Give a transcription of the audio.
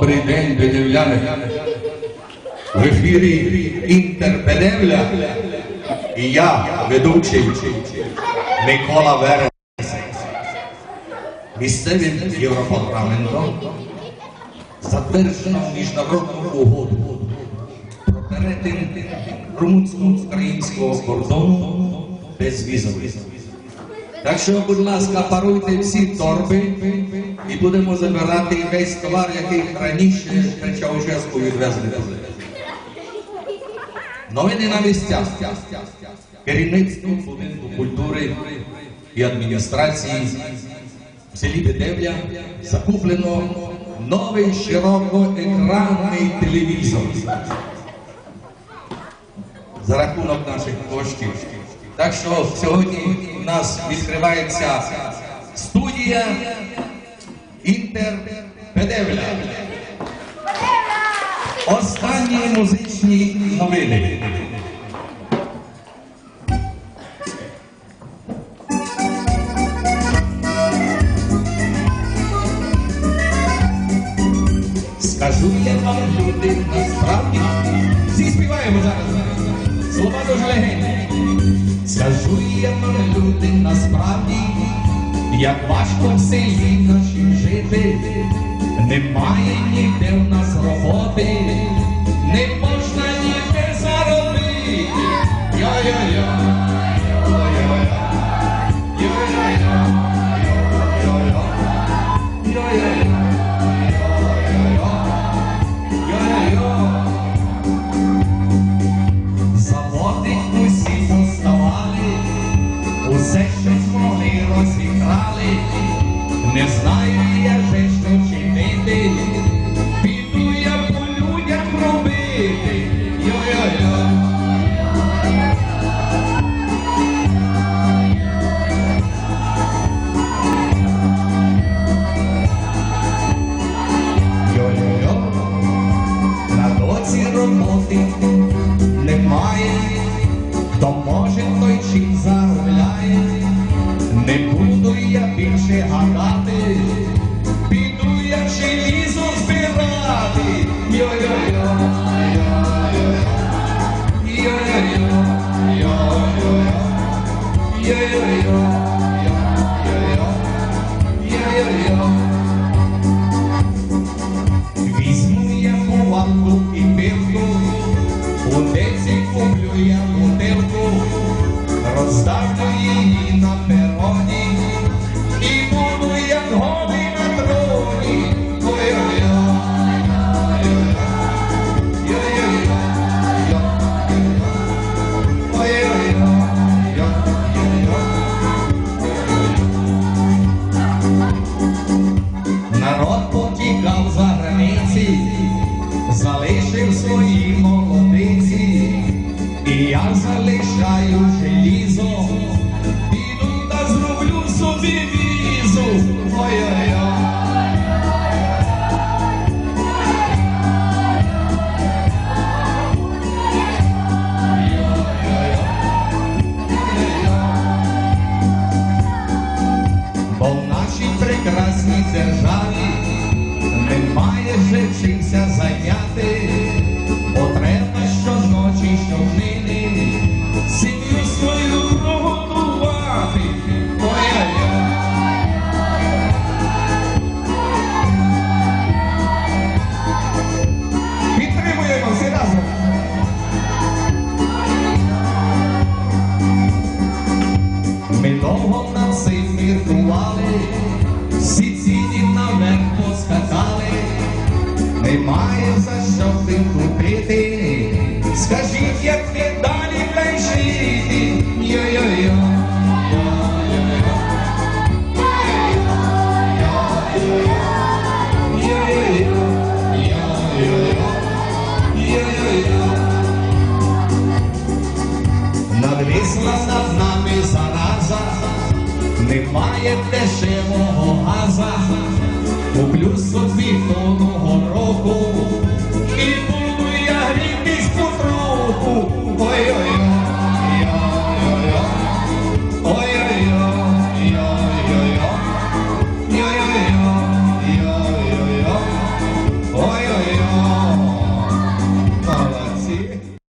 Добрий день, бедевляни. В ефірі Інтербедевля і я, ведучий Микола Верес. Місцевим Європарламентом затверджено міжнародну угоду про перетин румунсько-українського кордону без візових. Так що, будь ласка, паруйте всі торби і будемо забирати весь товар, який раніше при Чаушеску відвезли. Новини на місцях. Керівництво будинку культури і адміністрації в селі Бедевля закуплено новий широкоекранний телевізор за рахунок наших коштів. Так що сьогодні у нас відкривається студія Інтер Бедевля. Останні музичні новини. Скажу я вам, люди, насправді. Всі співаємо зараз. Слова дуже легенькі. Скажу я вам, люди, насправді, як важко в селі нашім жити. Немає ніде в нас роботи, не усе що змогли розіграли. Не знаю я же, що чинити, піду я по людях робити. Йо-йо-йо. На доці роботи немає, хто може, той чим заробляє. Не буду я більше гадати, піду я желізо збирати. Йо-йо-йо, йо-йо-йо, йо-йо-йо, йо-йо-йо, йо-йо-йо, йо-йо-йо, йо-йо-йо. Візьму я хованку і пилку, у деці куплю я бутилку, розставлю її на пероні, і я залишаю желізо, піду та зроблю собі візу. Ой-ой-ой. Бо в довго на цим міркували, всі ціні наверх поскакали, немає за що тим купити. Скажіть, як ми далі та й жити? Йо-йо-йо. Йо-йо-йо. Йо-йо-йо. Немає дешевого газа, куплю собі того року,